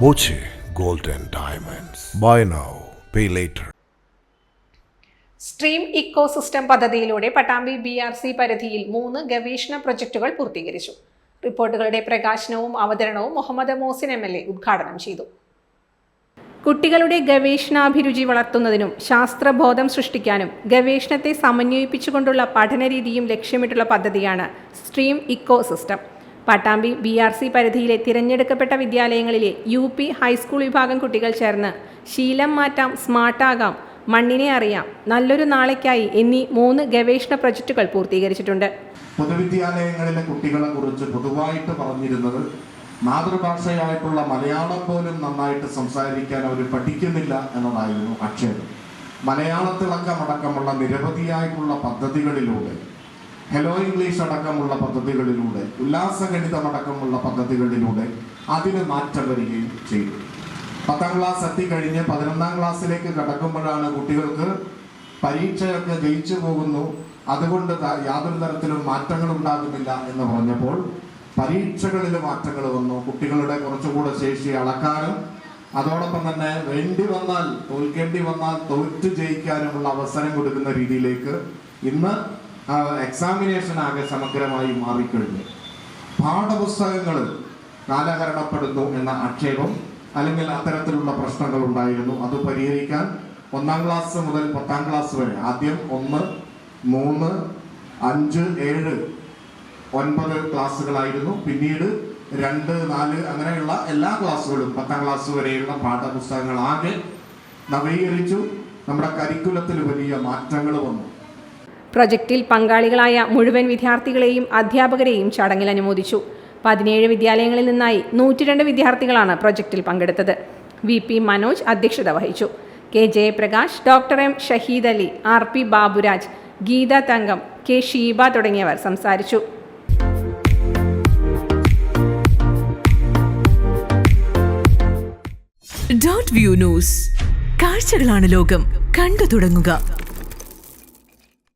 Boche Golden Diamonds. Buy now, pay later. Stream eco system പദ്ധതിയിലൂടെ Pattambi B R C പരിധിയിൽ മൂന്ന് ഗവേഷണ പ്രൊജക്ടുകൾ പൂർത്തീകരിച്ചു റിപ്പോർട്ടുകളുടെ പ്രകാശനവും അവതരണവും Muhammad Mohsin M L A ഉദ്ഘാടനം ചെയ്തു കുട്ടികളുടെ ഗവേഷണാഭിരുചി വളർത്തുന്നതിനും ശാസ്ത്രബോധം സൃഷ്ടിക്കാനും ഗവേഷണത്തെ സമന്വയിപ്പിച്ചുകൊണ്ടുള്ള പഠനരീതിയും ലക്ഷ്യമിട്ടുള്ള പദ്ധതിയാണ് stream eco system Pattambi B R C പരിധിയിലെ തിരഞ്ഞെടുക്കപ്പെട്ട വിദ്യാലയങ്ങളിലെ യു പി ഹൈസ്കൂൾ വിഭാഗം കുട്ടികൾ ചേർന്ന് ശീലം മാറ്റാം സ്മാർട്ടാകാം മണ്ണിനെ അറിയാം നല്ലൊരു നാളേക്കായി എന്നീ മൂന്ന് ഗവേഷണ പ്രൊജക്റ്റുകൾ പൂർത്തീകരിച്ചിട്ടുണ്ട്. പൊതുവിദ്യാലയങ്ങളിലെ കുട്ടികളെ കുറിച്ച് പൊതുവായിട്ട് പറഞ്ഞിരുന്നത് മാതൃഭാഷയായിട്ടുള്ള മലയാളം പോലും നന്നായിട്ട് സംസാരിക്കാൻ അവർ പഠിക്കുന്നില്ല എന്നതായിരുന്നു ആക്ഷേപം. മലയാളത്തിളക്കമടക്കമുള്ള നിരവധിയായിട്ടുള്ള പദ്ധതികളിലൂടെ ഹെലോ ഇംഗ്ലീഷ് അടക്കമുള്ള പദ്ധതികളിലൂടെ ഉല്ലാസഗണിതമടക്കമുള്ള പദ്ധതികളിലൂടെ അതിന് മാറ്റം വരികയും ചെയ്തു. പത്താം ക്ലാസ് എത്തിക്കഴിഞ്ഞ് പതിനൊന്നാം ക്ലാസ്സിലേക്ക് കടക്കുമ്പോഴാണ് കുട്ടികൾക്ക് പരീക്ഷയൊക്കെ ജയിച്ചു പോകുന്നു. അതുകൊണ്ട് യാതൊരു തരത്തിലും മാറ്റങ്ങൾ ഉണ്ടാകുന്നില്ല എന്ന് പറഞ്ഞപ്പോൾ പരീക്ഷകളിൽ മാറ്റങ്ങൾ വന്നു. കുട്ടികളുടെ കുറച്ചുകൂടെ ശേഷി അളക്കാനും അതോടൊപ്പം തന്നെ വേണ്ടി വന്നാൽ തോൽക്കേണ്ടി വന്നാൽ തോറ്റു ജയിക്കാനുമുള്ള അവസരം കൊടുക്കുന്ന രീതിയിലേക്ക് ഇന്ന് എക്സാമിനേഷൻ ആകെ സമഗ്രമായി മാറിക്കഴിഞ്ഞു. പാഠപുസ്തകങ്ങൾ കാലഹരണപ്പെടുന്നു എന്ന ആക്ഷേപം അല്ലെങ്കിൽ അത്തരത്തിലുള്ള പ്രശ്നങ്ങൾ ഉണ്ടായിരുന്നു. അത് പരിഹരിക്കാൻ ഒന്നാം ക്ലാസ് മുതൽ പത്താം ക്ലാസ് വരെ ആദ്യം ഒന്ന് മൂന്ന് അഞ്ച് ഏഴ് ഒൻപത് ക്ലാസ്സുകളായിരുന്നു. പിന്നീട് രണ്ട് നാല് അങ്ങനെയുള്ള എല്ലാ ക്ലാസ്സുകളും പത്താം ക്ലാസ് വരെയുള്ള പാഠപുസ്തകങ്ങൾ ആകെ നവീകരിച്ചു. നമ്മുടെ കരിക്കുലത്തിൽ വലിയ മാറ്റങ്ങൾ വന്നു. പ്രൊജക്റ്റിൽ പങ്കാളികളായ മുഴുവൻ വിദ്യാർത്ഥികളെയും അധ്യാപകരെയും ചടങ്ങിൽ അനുമോദിച്ചു. പതിനേഴ് വിദ്യാലയങ്ങളിൽ നിന്നായി നൂറ്റിരണ്ട് വിദ്യാർത്ഥികളാണ് പ്രൊജക്റ്റിൽ പങ്കെടുത്തത്. വി പി മനോജ് അധ്യക്ഷത വഹിച്ചു. K Jayaprakash doctor M Shaheed Ali R P Baburaj Geetha Thankam K Sheeba തുടങ്ങിയവർ സംസാരിച്ചു. Dot view news. കാഴ്ചകളാണ് ലോകം. കണ്ടു തുടങ്ങുക.